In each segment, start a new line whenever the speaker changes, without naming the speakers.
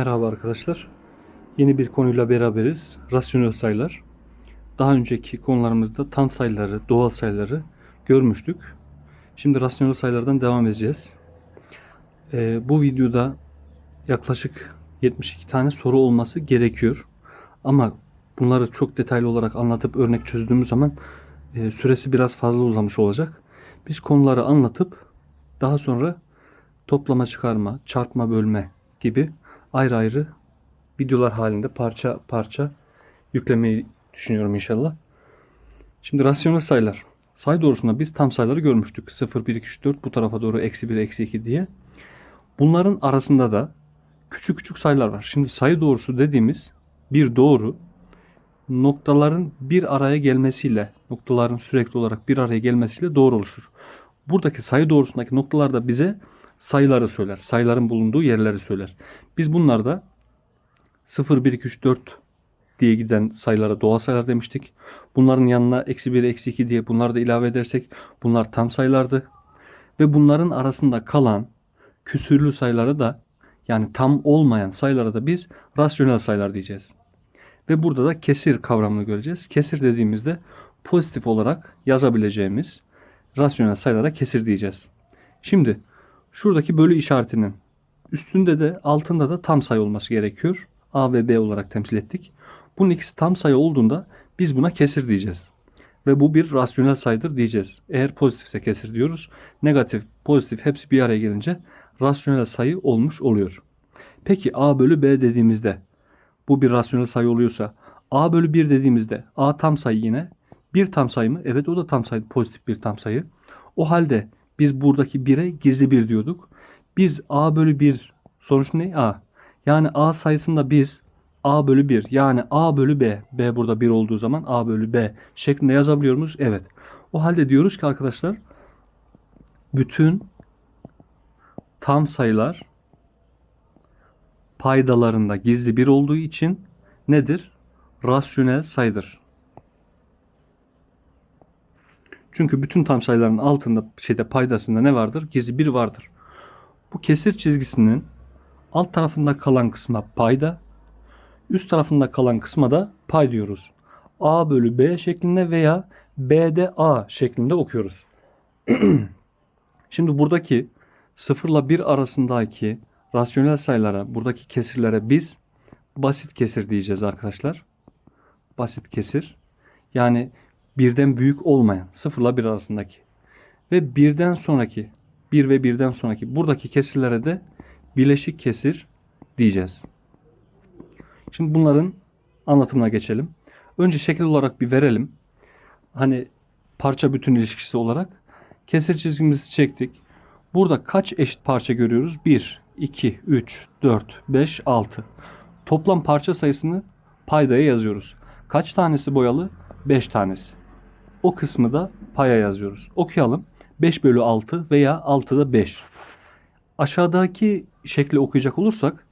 Merhaba arkadaşlar. Yeni bir konuyla beraberiz. Rasyonel sayılar. Daha önceki konularımızda tam sayıları, doğal sayıları görmüştük. Şimdi rasyonel sayılardan devam edeceğiz. Ee, bu videoda yaklaşık 72 tane soru olması gerekiyor. Ama bunları çok detaylı olarak anlatıp örnek çözdüğümüz zaman e, süresi biraz fazla uzamış olacak. Biz konuları anlatıp daha sonra toplama çıkarma, çarpma bölme gibi ayrı ayrı videolar halinde parça parça yüklemeyi düşünüyorum inşallah. Şimdi rasyonel sayılar. Sayı doğrusunda biz tam sayıları görmüştük. 0, 1, 2, 3, 4 bu tarafa doğru eksi 1, eksi 2 diye. Bunların arasında da küçük küçük sayılar var. Şimdi sayı doğrusu dediğimiz bir doğru noktaların bir araya gelmesiyle, noktaların sürekli olarak bir araya gelmesiyle doğru oluşur. Buradaki sayı doğrusundaki noktalar da bize sayıları söyler. Sayıların bulunduğu yerleri söyler. Biz bunlarda 0, 1, 2, 3, 4 diye giden sayılara doğal sayılar demiştik. Bunların yanına eksi 1, eksi 2 diye bunları da ilave edersek bunlar tam sayılardı. Ve bunların arasında kalan küsürlü sayıları da yani tam olmayan sayılara da biz rasyonel sayılar diyeceğiz. Ve burada da kesir kavramını göreceğiz. Kesir dediğimizde pozitif olarak yazabileceğimiz rasyonel sayılara kesir diyeceğiz. Şimdi şuradaki bölü işaretinin üstünde de altında da tam sayı olması gerekiyor. A ve B olarak temsil ettik. Bunun ikisi tam sayı olduğunda biz buna kesir diyeceğiz. Ve bu bir rasyonel sayıdır diyeceğiz. Eğer pozitifse kesir diyoruz. Negatif, pozitif hepsi bir araya gelince rasyonel sayı olmuş oluyor. Peki A bölü B dediğimizde bu bir rasyonel sayı oluyorsa A bölü 1 dediğimizde A tam sayı yine. Bir tam sayı mı? Evet o da tam sayı. Pozitif bir tam sayı. O halde biz buradaki 1'e gizli bir diyorduk. Biz A bölü 1 sonuç ne? A. Yani A sayısında biz A bölü 1 yani A bölü B. B burada 1 olduğu zaman A bölü B şeklinde yazabiliyor muyuz? Evet. O halde diyoruz ki arkadaşlar bütün tam sayılar paydalarında gizli bir olduğu için nedir? Rasyonel sayıdır. Çünkü bütün tam sayıların altında şeyde paydasında ne vardır? Gizli bir vardır. Bu kesir çizgisinin alt tarafında kalan kısma payda, üst tarafında kalan kısma da pay diyoruz. A bölü B şeklinde veya B'de A şeklinde okuyoruz. Şimdi buradaki 0 ile 1 arasındaki rasyonel sayılara, buradaki kesirlere biz basit kesir diyeceğiz arkadaşlar. Basit kesir. Yani birden büyük olmayan 0 ile 1 arasındaki ve birden sonraki 1 ve birden sonraki buradaki kesirlere de bileşik kesir diyeceğiz. Şimdi bunların anlatımına geçelim. Önce şekil olarak bir verelim. Hani parça bütün ilişkisi olarak kesir çizgimizi çektik. Burada kaç eşit parça görüyoruz? 1, 2, 3, 4, 5, 6. Toplam parça sayısını paydaya yazıyoruz. Kaç tanesi boyalı? 5 tanesi. O kısmı da paya yazıyoruz. Okuyalım. 5 bölü 6 veya 6'da 5. Aşağıdaki şekli okuyacak olursak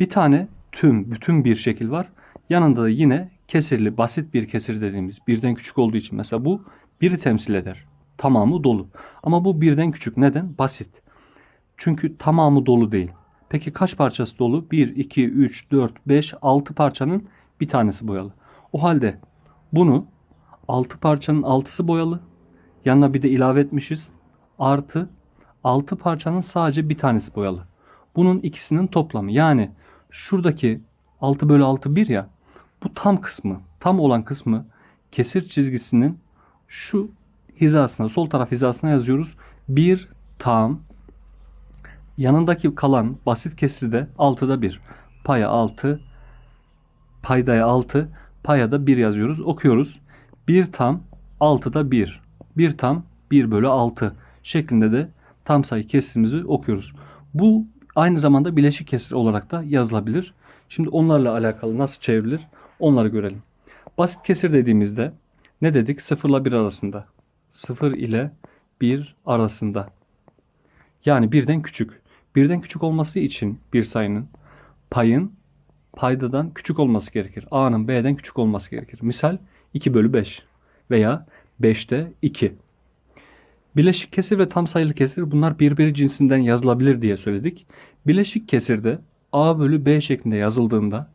bir tane tüm, bütün bir şekil var. Yanında da yine kesirli, basit bir kesir dediğimiz birden küçük olduğu için mesela bu biri temsil eder. Tamamı dolu. Ama bu birden küçük. Neden? Basit. Çünkü tamamı dolu değil. Peki kaç parçası dolu? 1, 2, 3, 4, 5, 6 parçanın bir tanesi boyalı. O halde bunu 6 parçanın 6'sı boyalı. Yanına bir de ilave etmişiz. Artı 6 parçanın sadece bir tanesi boyalı. Bunun ikisinin toplamı. Yani şuradaki 6 bölü 6 1 ya. Bu tam kısmı. Tam olan kısmı kesir çizgisinin şu hizasına, sol taraf hizasına yazıyoruz. Bir tam yanındaki kalan basit kesri de 6'da 1. Paya 6, paydaya 6, paya da 1 yazıyoruz. Okuyoruz. 1 tam 6'da 1. 1 tam 1 bölü 6 şeklinde de tam sayı kesrimizi okuyoruz. Bu aynı zamanda bileşik kesir olarak da yazılabilir. Şimdi onlarla alakalı nasıl çevrilir onları görelim. Basit kesir dediğimizde ne dedik? 0 ile 1 arasında. 0 ile 1 arasında. Yani birden küçük. Birden küçük olması için bir sayının payın paydadan küçük olması gerekir. A'nın B'den küçük olması gerekir. Misal 2 bölü 5 veya 5'te 2. Bileşik kesir ve tam sayılı kesir bunlar birbiri cinsinden yazılabilir diye söyledik. Bileşik kesirde A bölü B şeklinde yazıldığında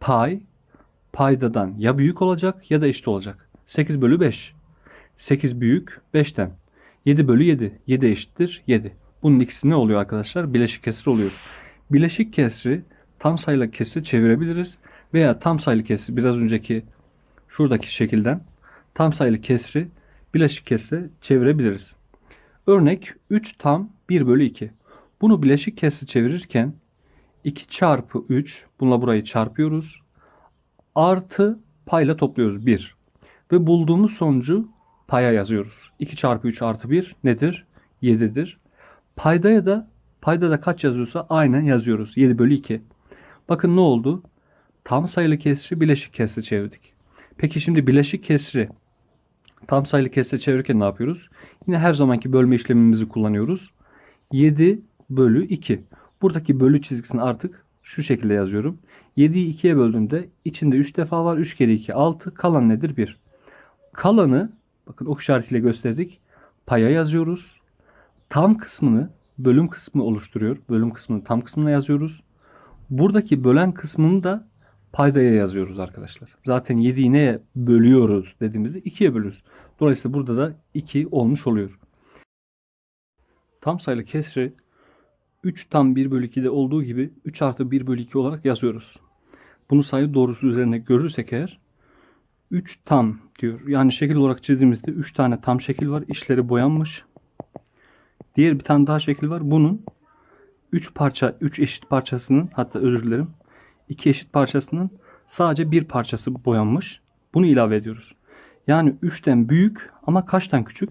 pay paydadan ya büyük olacak ya da eşit olacak. 8 bölü 5. 8 büyük 5'ten. 7 bölü 7. 7 eşittir 7. Bunun ikisi ne oluyor arkadaşlar? Bileşik kesir oluyor. Bileşik kesri tam sayılı kesri çevirebiliriz. Veya tam sayılı kesri biraz önceki şuradaki şekilden tam sayılı kesri bileşik kesre çevirebiliriz. Örnek 3 tam 1 bölü 2. Bunu bileşik kesri çevirirken 2 çarpı 3 bununla burayı çarpıyoruz. Artı payla topluyoruz 1. Ve bulduğumuz sonucu paya yazıyoruz. 2 çarpı 3 artı 1 nedir? 7'dir. Paydaya da payda da kaç yazıyorsa aynen yazıyoruz. 7 bölü 2. Bakın ne oldu? Tam sayılı kesri bileşik kesri çevirdik. Peki şimdi bileşik kesri tam sayılı kesre çevirirken ne yapıyoruz? Yine her zamanki bölme işlemimizi kullanıyoruz. 7 bölü 2. Buradaki bölü çizgisini artık şu şekilde yazıyorum. 7'yi 2'ye böldüğümde içinde 3 defa var. 3 kere 2 6. Kalan nedir? 1. Kalanı bakın ok işaretiyle gösterdik. Paya yazıyoruz. Tam kısmını bölüm kısmı oluşturuyor. Bölüm kısmını tam kısmına yazıyoruz. Buradaki bölen kısmını da paydaya yazıyoruz arkadaşlar. Zaten 7'yi neye bölüyoruz dediğimizde 2'ye bölüyoruz. Dolayısıyla burada da 2 olmuş oluyor. Tam sayılı kesri 3 tam 1 bölü 2'de olduğu gibi 3 artı 1 bölü 2 olarak yazıyoruz. Bunu sayı doğrusu üzerine görürsek eğer 3 tam diyor. Yani şekil olarak çizdiğimizde 3 tane tam şekil var. İçleri boyanmış. Diğer bir tane daha şekil var. Bunun 3 parça, 3 eşit parçasının hatta özür dilerim. 2 eşit parçasının sadece bir parçası boyanmış. Bunu ilave ediyoruz. Yani 3'ten büyük ama kaçtan küçük?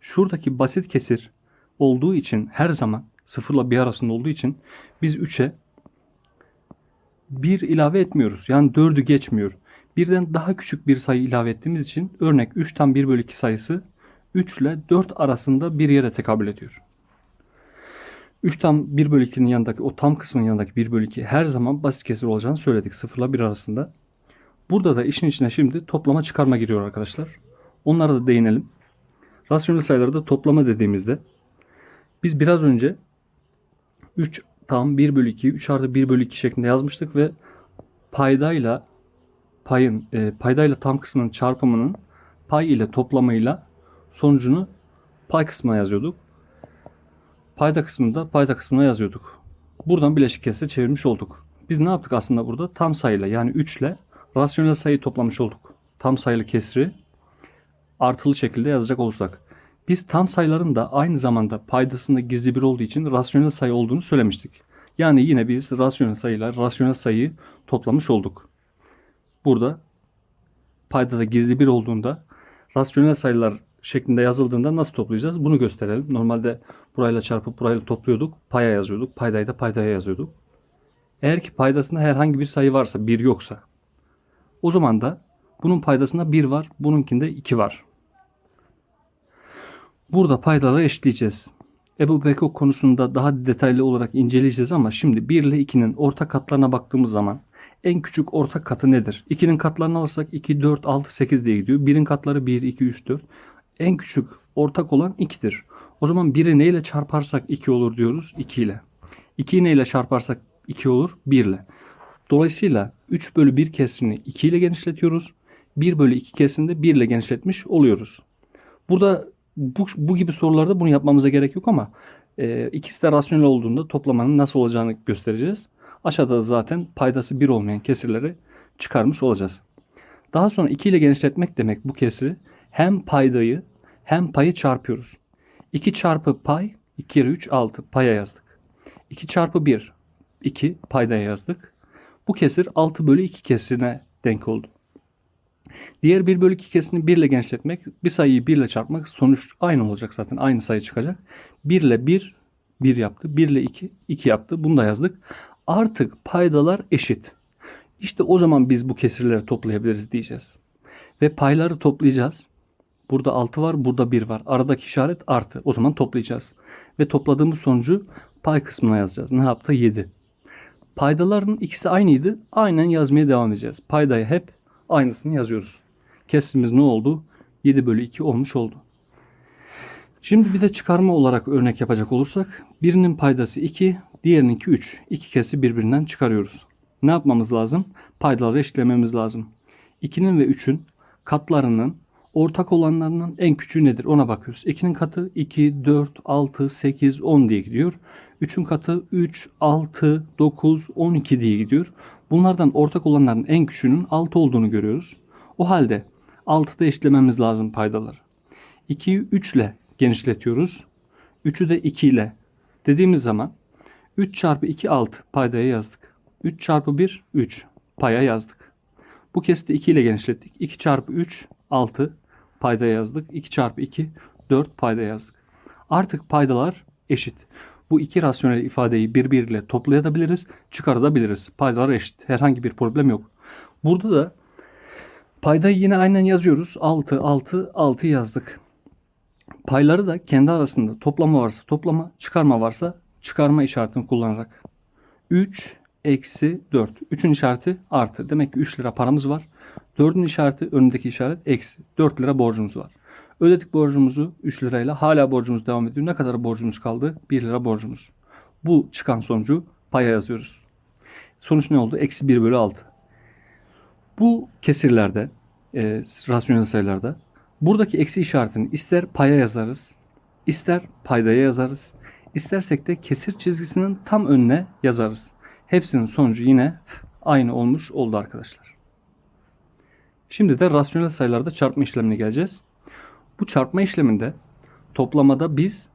Şuradaki basit kesir olduğu için her zaman sıfırla bir arasında olduğu için biz 3'e 1 ilave etmiyoruz. Yani 4'ü geçmiyor. Birden daha küçük bir sayı ilave ettiğimiz için örnek 3 tam 1 bölü 2 sayısı 3 ile 4 arasında bir yere tekabül ediyor. 3 tam 1 bölü 2'nin yanındaki o tam kısmın yanındaki 1 bölü 2 her zaman basit kesir olacağını söyledik 0 ile 1 arasında. Burada da işin içine şimdi toplama çıkarma giriyor arkadaşlar. Onlara da değinelim. Rasyonel sayılarda toplama dediğimizde biz biraz önce 3 tam 1 bölü 2, 3 artı 1 bölü 2 şeklinde yazmıştık ve paydayla payın e, paydayla tam kısmının çarpımının pay ile toplamıyla sonucunu pay kısmına yazıyorduk. Payda kısmında payda kısmına yazıyorduk. Buradan bileşik kesre çevirmiş olduk. Biz ne yaptık aslında burada? Tam sayıyla yani 3 ile rasyonel sayıyı toplamış olduk. Tam sayılı kesri artılı şekilde yazacak olursak. Biz tam sayıların da aynı zamanda paydasında gizli bir olduğu için rasyonel sayı olduğunu söylemiştik. Yani yine biz rasyonel sayılar, rasyonel sayıyı toplamış olduk. Burada paydada gizli bir olduğunda rasyonel sayılar şeklinde yazıldığında nasıl toplayacağız? Bunu gösterelim. Normalde burayla çarpıp burayla topluyorduk. Paya yazıyorduk. Paydayı da paydaya yazıyorduk. Eğer ki paydasında herhangi bir sayı varsa, bir yoksa o zaman da bunun paydasında 1 var, bununkinde 2 var. Burada paydaları eşitleyeceğiz. Ebu Bekir konusunda daha detaylı olarak inceleyeceğiz ama şimdi 1 ile 2'nin ortak katlarına baktığımız zaman en küçük ortak katı nedir? 2'nin katlarını alırsak 2, 4, 6, 8 diye gidiyor. 1'in katları 1, 2, 3, 4. En küçük ortak olan 2'dir. O zaman 1'i neyle çarparsak 2 olur diyoruz? 2 ile. 2'yi neyle çarparsak 2 olur? 1 ile. Dolayısıyla 3 bölü 1 kesrini 2 ile genişletiyoruz. 1 bölü 2 kesrini de 1 ile genişletmiş oluyoruz. Burada bu, bu gibi sorularda bunu yapmamıza gerek yok ama e, ikisi de rasyonel olduğunda toplamanın nasıl olacağını göstereceğiz. Aşağıda da zaten paydası 1 olmayan kesirleri çıkarmış olacağız. Daha sonra 2 ile genişletmek demek bu kesiri hem paydayı hem payı çarpıyoruz. 2 çarpı pay 2 kere 3 6 paya yazdık. 2 çarpı 1 2 paydaya yazdık. Bu kesir 6 bölü 2 kesirine denk oldu. Diğer 1 bölü 2 kesirini 1 ile genişletmek, bir sayıyı 1 ile çarpmak sonuç aynı olacak zaten. Aynı sayı çıkacak. 1 ile 1, 1 yaptı. 1 ile 2, 2 yaptı. Bunu da yazdık. Artık paydalar eşit. İşte o zaman biz bu kesirleri toplayabiliriz diyeceğiz. Ve payları toplayacağız. Burada 6 var, burada 1 var. Aradaki işaret artı. O zaman toplayacağız. Ve topladığımız sonucu pay kısmına yazacağız. Ne yaptı? 7. Paydaların ikisi aynıydı. Aynen yazmaya devam edeceğiz. Paydayı hep aynısını yazıyoruz. Kesrimiz ne oldu? 7 bölü 2 olmuş oldu. Şimdi bir de çıkarma olarak örnek yapacak olursak birinin paydası 2, diğerininki 3. İki kesi birbirinden çıkarıyoruz. Ne yapmamız lazım? Paydaları eşitlememiz lazım. 2'nin ve 3'ün katlarının ortak olanlarının en küçüğü nedir? Ona bakıyoruz. 2'nin katı 2, 4, 6, 8, 10 diye gidiyor. 3'ün katı 3, 6, 9, 12 diye gidiyor. Bunlardan ortak olanların en küçüğünün 6 olduğunu görüyoruz. O halde 6'da eşitlememiz lazım paydaları. 2'yi 3 ile genişletiyoruz. 3'ü de 2 ile. Dediğimiz zaman 3 çarpı 2 6 paydaya yazdık. 3 çarpı 1 3 paya yazdık. Bu kesiti 2 ile genişlettik. 2 çarpı 3 6 payda yazdık. 2 çarpı 2 4 payda yazdık. Artık paydalar eşit. Bu iki rasyonel ifadeyi birbiriyle toplayabiliriz, çıkartabiliriz. Paydalar eşit. Herhangi bir problem yok. Burada da paydayı yine aynen yazıyoruz. 6 6 6 yazdık. Payları da kendi arasında toplama varsa toplama, çıkarma varsa çıkarma işaretini kullanarak. 3 eksi 4. 3'ün işareti artı. Demek ki 3 lira paramız var. 4'ün işareti önündeki işaret eksi. 4 lira borcumuz var. Ödedik borcumuzu 3 lirayla. Hala borcumuz devam ediyor. Ne kadar borcumuz kaldı? 1 lira borcumuz. Bu çıkan sonucu paya yazıyoruz. Sonuç ne oldu? Eksi 1 bölü 6. Bu kesirlerde, e, rasyonel sayılarda buradaki eksi işaretini ister paya yazarız, ister paydaya yazarız, istersek de kesir çizgisinin tam önüne yazarız. Hepsinin sonucu yine aynı olmuş oldu arkadaşlar. Şimdi de rasyonel sayılarda çarpma işlemine geleceğiz. Bu çarpma işleminde toplamada biz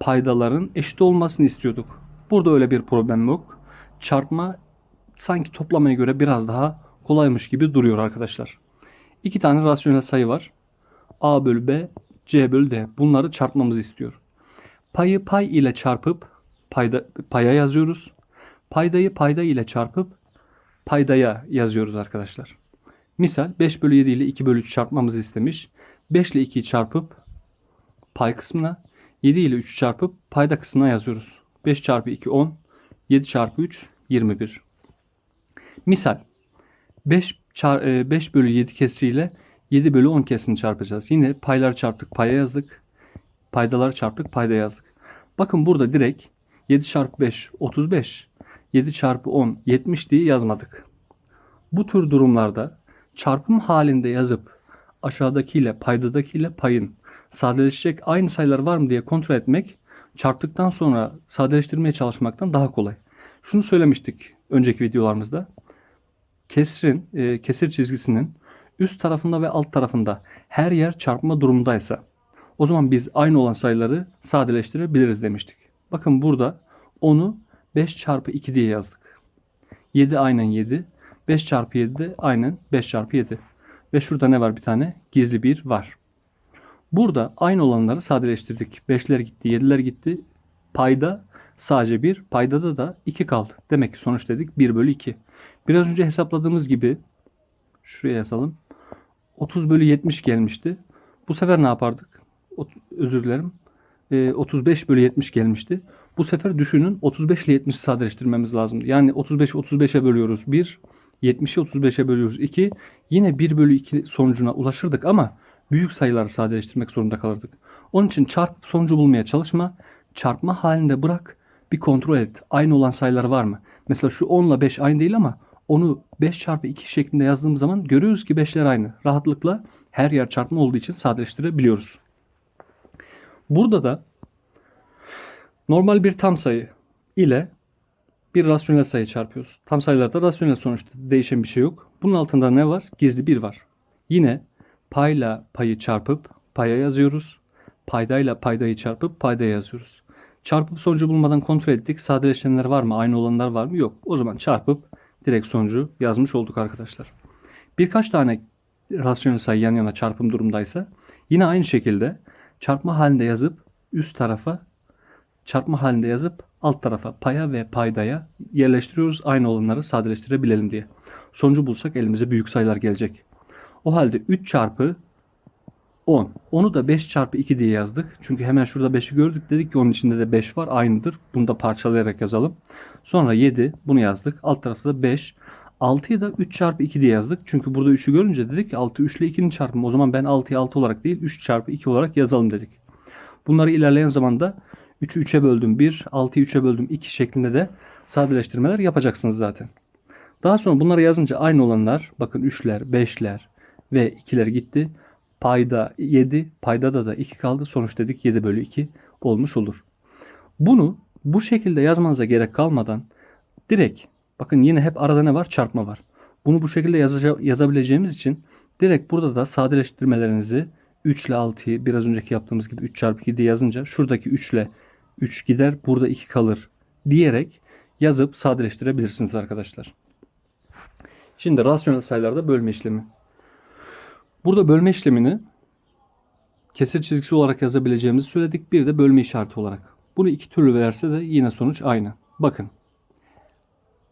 paydaların eşit olmasını istiyorduk. Burada öyle bir problem yok. Çarpma sanki toplamaya göre biraz daha kolaymış gibi duruyor arkadaşlar. İki tane rasyonel sayı var. A bölü B, C bölü D. Bunları çarpmamızı istiyor. Payı pay ile çarpıp payda, paya yazıyoruz. Paydayı payda ile çarpıp paydaya yazıyoruz arkadaşlar. Misal 5 bölü 7 ile 2 bölü 3 çarpmamızı istemiş. 5 ile 2'yi çarpıp pay kısmına 7 ile 3 çarpıp payda kısmına yazıyoruz. 5 çarpı 2 10 7 çarpı 3 21. Misal 5, çar, 5 bölü 7 kesriyle 7 bölü 10 kesrini çarpacağız. Yine paylar çarptık paya yazdık. Paydaları çarptık payda yazdık. Bakın burada direkt 7 çarpı 5 35. 7 çarpı 10 70 diye yazmadık. Bu tür durumlarda çarpım halinde yazıp aşağıdakiyle paydadakiyle payın sadeleşecek aynı sayılar var mı diye kontrol etmek çarptıktan sonra sadeleştirmeye çalışmaktan daha kolay. Şunu söylemiştik önceki videolarımızda. Kesrin, e, kesir çizgisinin üst tarafında ve alt tarafında her yer çarpma durumundaysa o zaman biz aynı olan sayıları sadeleştirebiliriz demiştik. Bakın burada onu 5 çarpı 2 diye yazdık. 7 aynen 7. 5 çarpı 7 de aynen 5 çarpı 7. Ve şurada ne var bir tane? Gizli bir var. Burada aynı olanları sadeleştirdik. 5'ler gitti, 7'ler gitti. Payda sadece 1, paydada da 2 kaldı. Demek ki sonuç dedik 1 bölü 2. Biraz önce hesapladığımız gibi şuraya yazalım. 30 bölü 70 gelmişti. Bu sefer ne yapardık? Özür dilerim. 35 bölü 70 gelmişti. Bu sefer düşünün 35 ile 70'i sadeleştirmemiz lazım. Yani 35 35'e bölüyoruz 1. 70'i 35'e bölüyoruz 2. Yine 1 bölü 2 sonucuna ulaşırdık ama büyük sayıları sadeleştirmek zorunda kalırdık. Onun için çarp sonucu bulmaya çalışma. Çarpma halinde bırak bir kontrol et. Aynı olan sayılar var mı? Mesela şu 10 ile 5 aynı değil ama onu 5 çarpı 2 şeklinde yazdığımız zaman görüyoruz ki 5'ler aynı. Rahatlıkla her yer çarpma olduğu için sadeleştirebiliyoruz. Burada da normal bir tam sayı ile bir rasyonel sayı çarpıyoruz. Tam sayılarda rasyonel sonuçta değişen bir şey yok. Bunun altında ne var? Gizli bir var. Yine payla payı çarpıp paya yazıyoruz. Paydayla paydayı çarpıp paydaya yazıyoruz. Çarpıp sonucu bulmadan kontrol ettik. Sadeleşenler var mı? Aynı olanlar var mı? Yok. O zaman çarpıp direkt sonucu yazmış olduk arkadaşlar. Birkaç tane rasyonel sayı yan yana çarpım durumdaysa yine aynı şekilde çarpma halinde yazıp üst tarafa çarpma halinde yazıp alt tarafa paya ve paydaya yerleştiriyoruz. Aynı olanları sadeleştirebilelim diye. Sonucu bulsak elimize büyük sayılar gelecek. O halde 3 çarpı 10. Onu da 5 çarpı 2 diye yazdık. Çünkü hemen şurada 5'i gördük. Dedik ki onun içinde de 5 var. Aynıdır. Bunu da parçalayarak yazalım. Sonra 7. Bunu yazdık. Alt tarafta da 5. 6'yı da 3 çarpı 2 diye yazdık. Çünkü burada 3'ü görünce dedik ki 6 3 ile 2'nin çarpımı. O zaman ben 6'yı 6 olarak değil 3 çarpı 2 olarak yazalım dedik. Bunları ilerleyen zamanda 3'ü 3'e böldüm 1, 6'yı 3'e böldüm 2 şeklinde de sadeleştirmeler yapacaksınız zaten. Daha sonra bunları yazınca aynı olanlar bakın 3'ler, 5'ler ve 2'ler gitti. Payda 7, paydada da 2 kaldı. Sonuç dedik 7 bölü 2 olmuş olur. Bunu bu şekilde yazmanıza gerek kalmadan direkt bakın yine hep arada ne var? Çarpma var. Bunu bu şekilde yazabileceğimiz için direkt burada da sadeleştirmelerinizi 3 ile 6'yı biraz önceki yaptığımız gibi 3 çarpı 2 diye yazınca şuradaki 3 ile 3 gider burada 2 kalır diyerek yazıp sadeleştirebilirsiniz arkadaşlar. Şimdi rasyonel sayılarda bölme işlemi. Burada bölme işlemini kesir çizgisi olarak yazabileceğimizi söyledik. Bir de bölme işareti olarak. Bunu iki türlü verse de yine sonuç aynı. Bakın.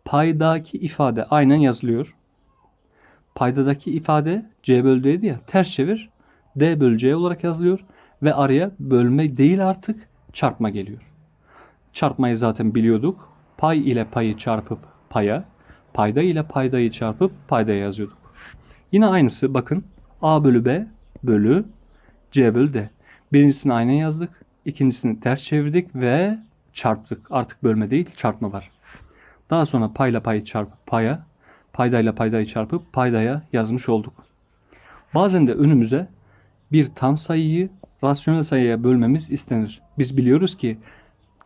Paydaki ifade aynen yazılıyor. Paydadaki ifade C bölü D'ydi ya. Ters çevir. D bölü C olarak yazılıyor. Ve araya bölme değil artık çarpma geliyor. Çarpmayı zaten biliyorduk. Pay ile payı çarpıp paya, payda ile paydayı çarpıp paydaya yazıyorduk. Yine aynısı bakın. A bölü B bölü C bölü D. Birincisini aynen yazdık. İkincisini ters çevirdik ve çarptık. Artık bölme değil çarpma var. Daha sonra payla payı çarpıp paya, paydayla paydayı çarpıp paydaya yazmış olduk. Bazen de önümüze bir tam sayıyı rasyonel sayıya bölmemiz istenir. Biz biliyoruz ki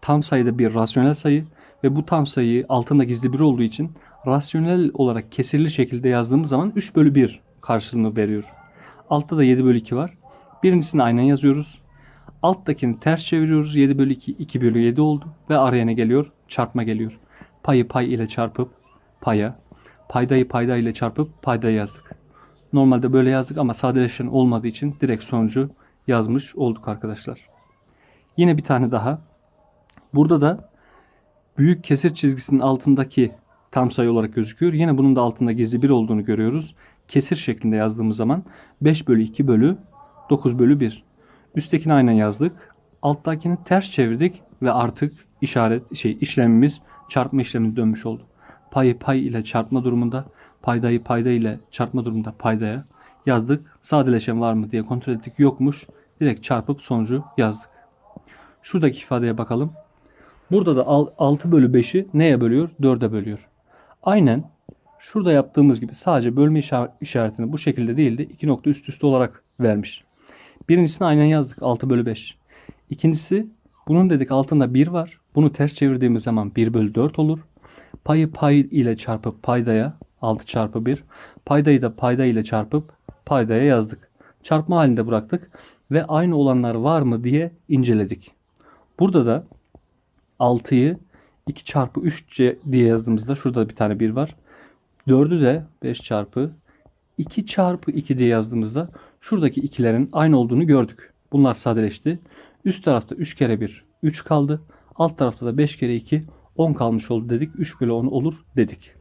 tam sayıda bir rasyonel sayı ve bu tam sayı altında gizli bir olduğu için rasyonel olarak kesirli şekilde yazdığımız zaman 3 bölü 1 karşılığını veriyor. Altta da 7 bölü 2 var. Birincisini aynen yazıyoruz. Alttakini ters çeviriyoruz. 7 bölü 2, 2 bölü 7 oldu. Ve araya ne geliyor? Çarpma geliyor. Payı pay ile çarpıp paya, paydayı payda ile çarpıp paydaya yazdık. Normalde böyle yazdık ama sadeleşen olmadığı için direkt sonucu yazmış olduk arkadaşlar. Yine bir tane daha. Burada da büyük kesir çizgisinin altındaki tam sayı olarak gözüküyor. Yine bunun da altında gizli bir olduğunu görüyoruz. Kesir şeklinde yazdığımız zaman 5 bölü 2 bölü 9 bölü 1. Üsttekini aynen yazdık. Alttakini ters çevirdik ve artık işaret şey işlemimiz çarpma işlemine dönmüş oldu. Payı pay ile çarpma durumunda, paydayı payda ile çarpma durumunda paydaya yazdık. Sadeleşen var mı diye kontrol ettik. Yokmuş. Direkt çarpıp sonucu yazdık. Şuradaki ifadeye bakalım. Burada da al- 6 bölü 5'i neye bölüyor? 4'e bölüyor. Aynen şurada yaptığımız gibi sadece bölme işa- işaretini bu şekilde değil de iki nokta üst üste olarak vermiş. Birincisini aynen yazdık 6 bölü 5. İkincisi bunun dedik altında 1 var. Bunu ters çevirdiğimiz zaman 1 bölü 4 olur. Payı pay ile çarpıp paydaya 6 çarpı 1. Paydayı da payda ile çarpıp paydaya yazdık. Çarpma halinde bıraktık ve aynı olanlar var mı diye inceledik. Burada da 6'yı 2 çarpı 3 diye yazdığımızda şurada bir tane 1 var. 4'ü de 5 çarpı 2 çarpı 2 diye yazdığımızda şuradaki ikilerin aynı olduğunu gördük. Bunlar sadeleşti. Üst tarafta 3 kere 1 3 kaldı. Alt tarafta da 5 kere 2 10 kalmış oldu dedik. 3 bölü 10 olur dedik.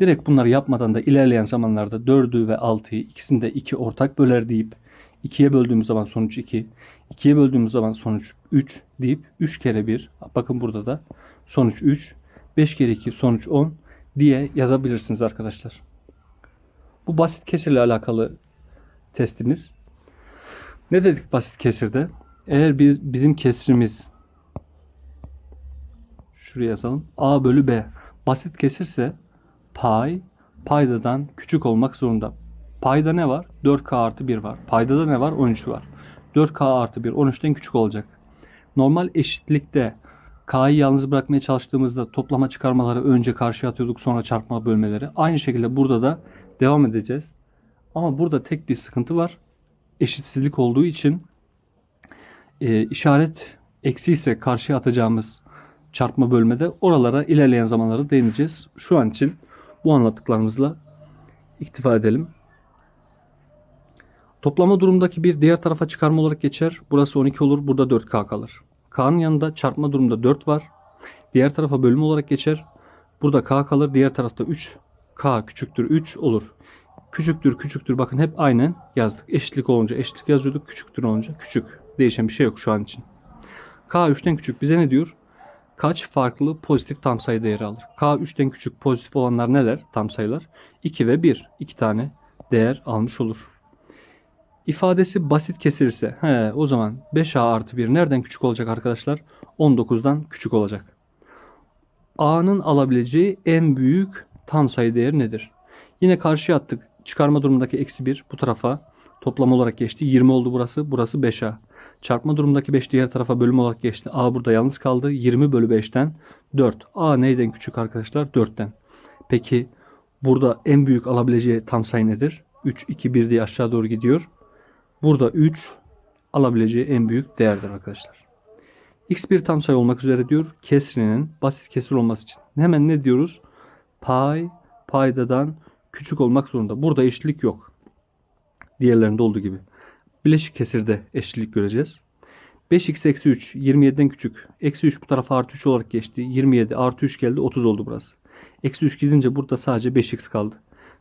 Direkt bunları yapmadan da ilerleyen zamanlarda 4'ü ve 6'yı ikisini de 2 ortak böler deyip 2'ye böldüğümüz zaman sonuç 2, 2'ye böldüğümüz zaman sonuç 3 deyip 3 kere 1, bakın burada da sonuç 3, 5 kere 2 sonuç 10 diye yazabilirsiniz arkadaşlar. Bu basit kesirle alakalı testimiz. Ne dedik basit kesirde? Eğer biz bizim kesrimiz şuraya yazalım. A bölü B. Basit kesirse pay paydadan küçük olmak zorunda. Payda ne var? 4K artı 1 var. Paydada ne var? 13 var. 4K artı 1 13'ten küçük olacak. Normal eşitlikte K'yı yalnız bırakmaya çalıştığımızda toplama çıkarmaları önce karşıya atıyorduk sonra çarpma bölmeleri. Aynı şekilde burada da devam edeceğiz. Ama burada tek bir sıkıntı var. Eşitsizlik olduğu için e, işaret eksi ise karşıya atacağımız çarpma bölmede oralara ilerleyen zamanlarda değineceğiz. Şu an için bu anlattıklarımızla iktifa edelim. Toplama durumdaki bir diğer tarafa çıkarma olarak geçer. Burası 12 olur. Burada 4K kalır. K'nın yanında çarpma durumda 4 var. Diğer tarafa bölüm olarak geçer. Burada K kalır. Diğer tarafta 3. K küçüktür 3 olur. Küçüktür küçüktür bakın hep aynen yazdık. Eşitlik olunca eşitlik yazıyorduk. Küçüktür olunca küçük. Değişen bir şey yok şu an için. K 3'ten küçük bize ne diyor? Kaç farklı pozitif tam sayı değeri alır? K 3'ten küçük pozitif olanlar neler? Tam sayılar. 2 ve 1. 2 tane değer almış olur. İfadesi basit kesilirse he, o zaman 5a artı 1 nereden küçük olacak arkadaşlar? 19'dan küçük olacak. a'nın alabileceği en büyük tam sayı değeri nedir? Yine karşıya attık. Çıkarma durumundaki eksi 1 bu tarafa toplam olarak geçti. 20 oldu burası. Burası 5a. Çarpma durumundaki 5 diğer tarafa bölüm olarak geçti. A burada yalnız kaldı. 20 bölü 5'ten 4. A neyden küçük arkadaşlar? 4'ten. Peki burada en büyük alabileceği tam sayı nedir? 3, 2, 1 diye aşağı doğru gidiyor. Burada 3 alabileceği en büyük değerdir arkadaşlar. X bir tam sayı olmak üzere diyor. Kesrinin basit kesir olması için. Hemen ne diyoruz? Pay paydadan küçük olmak zorunda. Burada eşitlik yok. Diğerlerinde olduğu gibi. Bileşik kesirde eşitlik göreceğiz. 5x eksi 3 27'den küçük. Eksi 3 bu tarafa artı 3 olarak geçti. 27 artı 3 geldi 30 oldu burası. Eksi 3 gidince burada sadece 5x kaldı.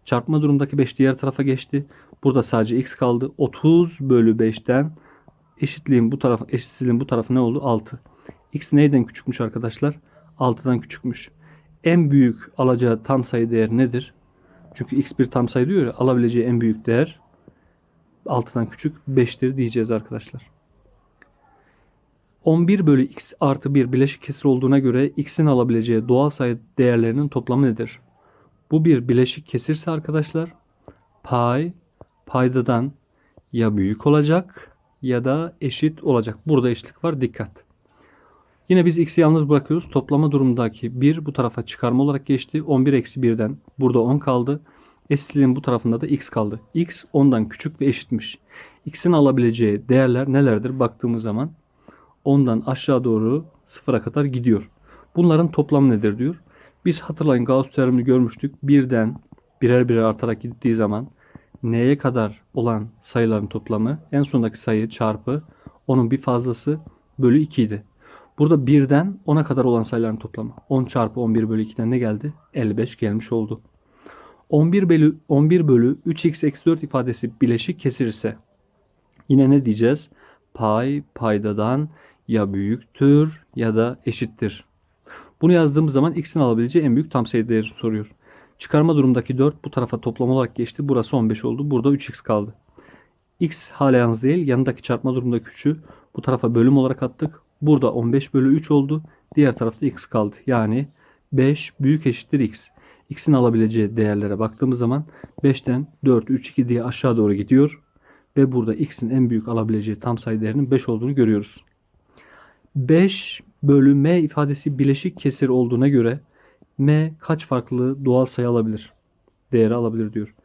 Çarpma durumdaki 5 diğer tarafa geçti. Burada sadece x kaldı. 30 bölü 5'ten eşitliğin bu tarafı eşitsizliğin bu tarafı ne oldu? 6. X neyden küçükmüş arkadaşlar? 6'dan küçükmüş. En büyük alacağı tam sayı değer nedir? Çünkü x bir tam sayı diyor ya alabileceği en büyük değer 6'dan küçük 5'tir diyeceğiz arkadaşlar. 11 bölü x artı 1 bileşik kesir olduğuna göre x'in alabileceği doğal sayı değerlerinin toplamı nedir? Bu bir bileşik kesirse arkadaşlar pay paydadan ya büyük olacak ya da eşit olacak. Burada eşitlik var dikkat. Yine biz x'i yalnız bırakıyoruz. Toplama durumundaki 1 bu tarafa çıkarma olarak geçti. 11 eksi 1'den burada 10 kaldı. Eşitliğin bu tarafında da x kaldı. x 10'dan küçük ve eşitmiş. x'in alabileceği değerler nelerdir baktığımız zaman 10'dan aşağı doğru sıfıra kadar gidiyor. Bunların toplamı nedir diyor. Biz hatırlayın Gauss teoremini görmüştük. Birden birer birer artarak gittiği zaman n'ye kadar olan sayıların toplamı en sondaki sayı çarpı onun bir fazlası bölü 2 idi. Burada birden 10'a kadar olan sayıların toplamı. 10 çarpı 11 bölü 2'den ne geldi? 55 gelmiş oldu. 11 bölü 11 bölü 3x eksi 4 ifadesi bileşik kesirse yine ne diyeceğiz? Pay paydadan ya büyüktür ya da eşittir. Bunu yazdığımız zaman x'in alabileceği en büyük tam sayı değeri soruyor. Çıkarma durumdaki 4 bu tarafa toplam olarak geçti. Burası 15 oldu. Burada 3x kaldı. x hala yalnız değil. Yanındaki çarpma durumundaki 3'ü bu tarafa bölüm olarak attık. Burada 15 bölü 3 oldu. Diğer tarafta x kaldı. Yani 5 büyük eşittir x. x'in alabileceği değerlere baktığımız zaman 5'ten 4, 3, 2 diye aşağı doğru gidiyor. Ve burada x'in en büyük alabileceği tam sayı değerinin 5 olduğunu görüyoruz. 5 bölü m ifadesi bileşik kesir olduğuna göre m kaç farklı doğal sayı alabilir? Değeri alabilir diyor.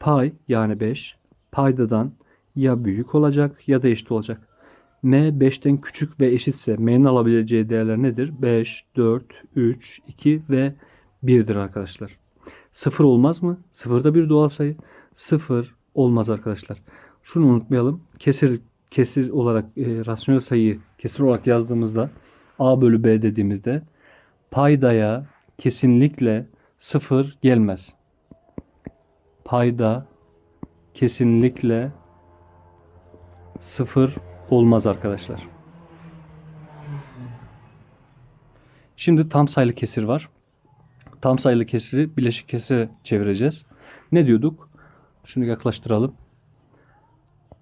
Pay yani 5 paydadan ya büyük olacak ya da eşit olacak. m 5'ten küçük ve eşitse m'nin alabileceği değerler nedir? 5, 4, 3, 2 ve 1'dir arkadaşlar. 0 olmaz mı? 0 da bir doğal sayı. 0 olmaz arkadaşlar. Şunu unutmayalım. Kesir kesir olarak e, rasyonel sayıyı kesir olarak yazdığımızda a bölü b dediğimizde paydaya kesinlikle sıfır gelmez. Payda kesinlikle sıfır olmaz arkadaşlar. Şimdi tam sayılı kesir var. Tam sayılı kesiri bileşik kesire çevireceğiz. Ne diyorduk? Şunu yaklaştıralım.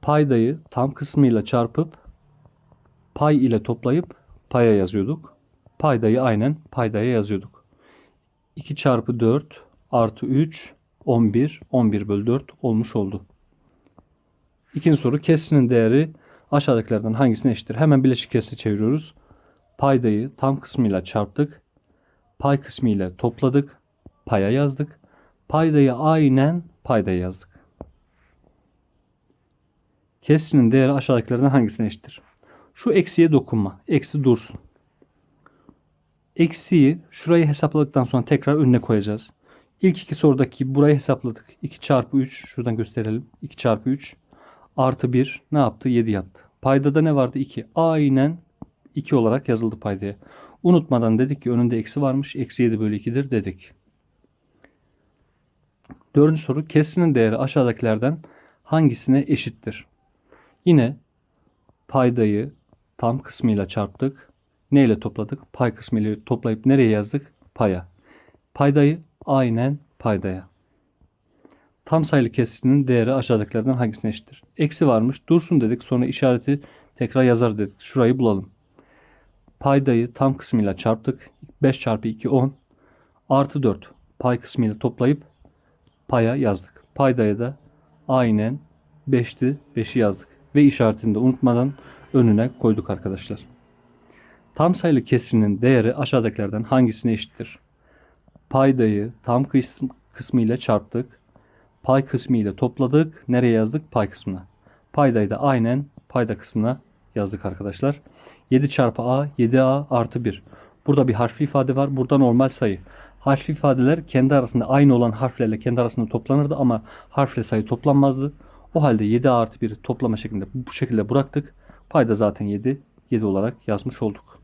Paydayı tam kısmıyla çarpıp pay ile toplayıp paya yazıyorduk. Paydayı aynen paydaya yazıyorduk. 2 çarpı 4 artı 3 11 11 bölü 4 olmuş oldu. İkinci soru kesrinin değeri aşağıdakilerden hangisine eşittir? Hemen bileşik kesre çeviriyoruz. Paydayı tam kısmıyla çarptık. Pay kısmıyla topladık. Paya yazdık. Paydayı aynen paydaya yazdık. Kesrinin değeri aşağıdakilerden hangisine eşittir? Şu eksiye dokunma. Eksi dursun. Eksiyi şurayı hesapladıktan sonra tekrar önüne koyacağız. İlk iki sorudaki burayı hesapladık. 2 çarpı 3 şuradan gösterelim. 2 çarpı 3 artı 1 ne yaptı? 7 yaptı. Paydada ne vardı? 2. Aynen 2 olarak yazıldı paydaya. Unutmadan dedik ki önünde eksi varmış. Eksi 7 bölü 2'dir dedik. Dördüncü soru kesrinin değeri aşağıdakilerden hangisine eşittir? Yine paydayı tam kısmıyla çarptık. Ne ile topladık? Pay kısmıyla toplayıp nereye yazdık? Paya. Paydayı aynen paydaya. Tam sayılı kesirinin değeri aşağıdakilerden hangisine eşittir? Eksi varmış. Dursun dedik. Sonra işareti tekrar yazar dedik. Şurayı bulalım. Paydayı tam kısmıyla çarptık. 5 çarpı 2 10. Artı 4. Pay kısmıyla toplayıp paya yazdık. Paydaya da aynen 5'ti. 5'i yazdık. Ve işaretini de unutmadan önüne koyduk arkadaşlar. Tam sayılı kesirinin değeri aşağıdakilerden hangisine eşittir? Paydayı tam kısmı, kısmı ile çarptık. Pay kısmı ile topladık. Nereye yazdık? Pay kısmına. Paydayı da aynen payda kısmına yazdık arkadaşlar. 7 çarpı a 7a artı 1. Burada bir harfli ifade var. Burada normal sayı. Harfli ifadeler kendi arasında aynı olan harflerle kendi arasında toplanırdı ama harfle sayı toplanmazdı. O halde 7 artı 1 toplama şeklinde bu şekilde bıraktık. Payda zaten 7. 7 olarak yazmış olduk.